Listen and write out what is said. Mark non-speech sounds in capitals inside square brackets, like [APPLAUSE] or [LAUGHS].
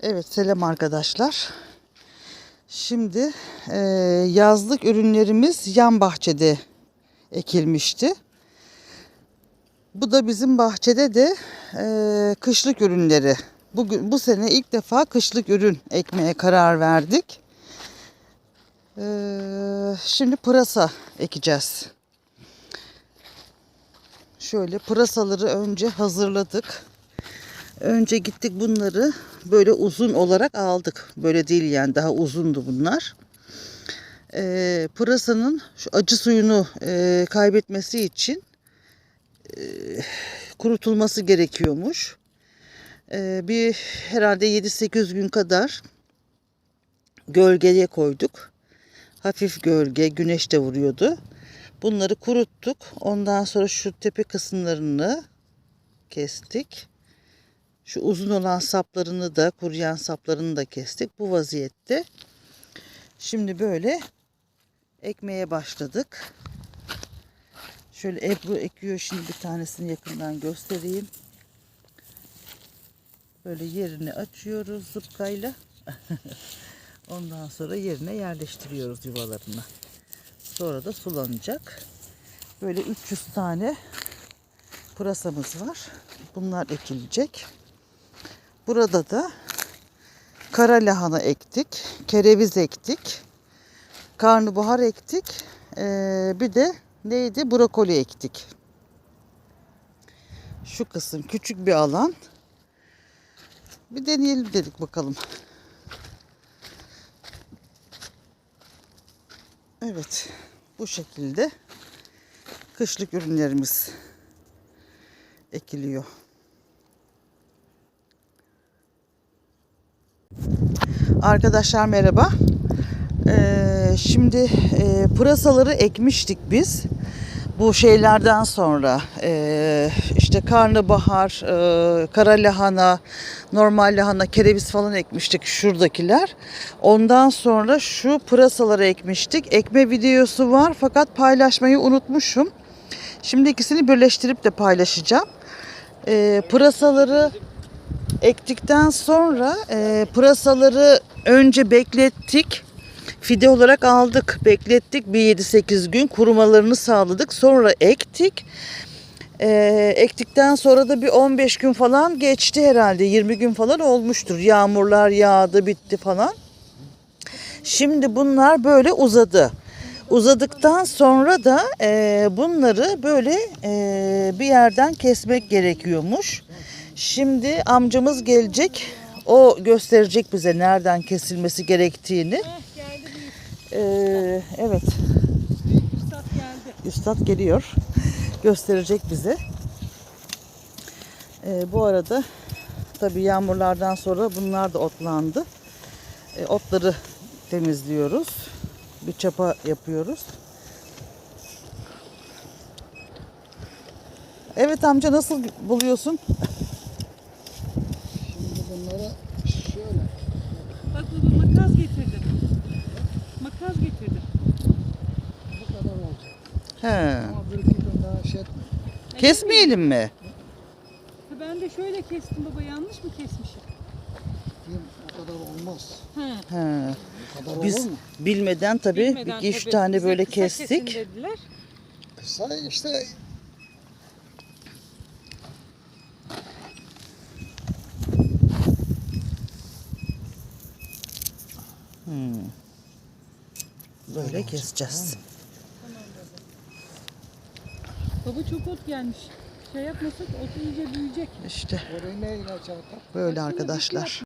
Evet selam arkadaşlar. Şimdi e, yazlık ürünlerimiz yan bahçede ekilmişti. Bu da bizim bahçede de e, kışlık ürünleri. Bugün bu sene ilk defa kışlık ürün ekmeye karar verdik. E, şimdi pırasa ekeceğiz. Şöyle pırasaları önce hazırladık. Önce gittik bunları böyle uzun olarak aldık. Böyle değil yani daha uzundu bunlar. Ee, pırasanın şu acı suyunu e, kaybetmesi için e, kurutulması gerekiyormuş. Ee, bir herhalde 7-8 gün kadar gölgeye koyduk. Hafif gölge, güneş de vuruyordu. Bunları kuruttuk. Ondan sonra şu tepe kısımlarını kestik. Şu uzun olan saplarını da, kuruyan saplarını da kestik. Bu vaziyette. Şimdi böyle ekmeye başladık. Şöyle Ebru ekiyor. Şimdi bir tanesini yakından göstereyim. Böyle yerini açıyoruz zıpkayla. [LAUGHS] Ondan sonra yerine yerleştiriyoruz yuvalarını. Sonra da sulanacak. Böyle 300 tane pırasamız var. Bunlar ekilecek. Burada da kara lahana ektik. Kereviz ektik. Karnabahar ektik. Ee, bir de neydi? Brokoli ektik. Şu kısım küçük bir alan. Bir deneyelim dedik bakalım. Evet. Bu şekilde kışlık ürünlerimiz ekiliyor. Arkadaşlar merhaba. Ee, şimdi e, pırasaları ekmiştik biz. Bu şeylerden sonra e, işte karnabahar, e, kara lahana, normal lahana, kereviz falan ekmiştik şuradakiler. Ondan sonra şu pırasaları ekmiştik. Ekme videosu var fakat paylaşmayı unutmuşum. Şimdi ikisini birleştirip de paylaşacağım. E, pırasaları ektikten sonra e, pırasaları önce beklettik. Fide olarak aldık, beklettik bir 7-8 gün kurumalarını sağladık. Sonra ektik. E, ektikten sonra da bir 15 gün falan geçti herhalde. 20 gün falan olmuştur. Yağmurlar yağdı, bitti falan. Şimdi bunlar böyle uzadı. Uzadıktan sonra da e, bunları böyle e, bir yerden kesmek gerekiyormuş. Şimdi amcamız gelecek. O gösterecek bize nereden kesilmesi gerektiğini. Ee, evet. Üstad geldi. Üstad geliyor. Gösterecek bize. Ee, bu arada tabii yağmurlardan sonra bunlar da otlandı. Ee, otları temizliyoruz. Bir çapa yapıyoruz. Evet amca nasıl buluyorsun? Bunları şöyle Bak baba makas getirdim. Makas getirdim. bu kadar olacak. He. Ama bir iki gün daha şey etme. Kesmeyelim mi? Ha, ben de şöyle kestim baba yanlış mı kesmişim? Diyeyim, o kadar olmaz. He. He. O kadar Biz olur mu? bilmeden tabii Bilmeden bir iki üç tabii tane bize böyle kısa kesin kestik. dediler. Kısa işte Böyle keseceğiz. Baba çok ot gelmiş. Şey yapmasak ot iyice büyüyecek. İşte orayı ne böyle arkadaşlar.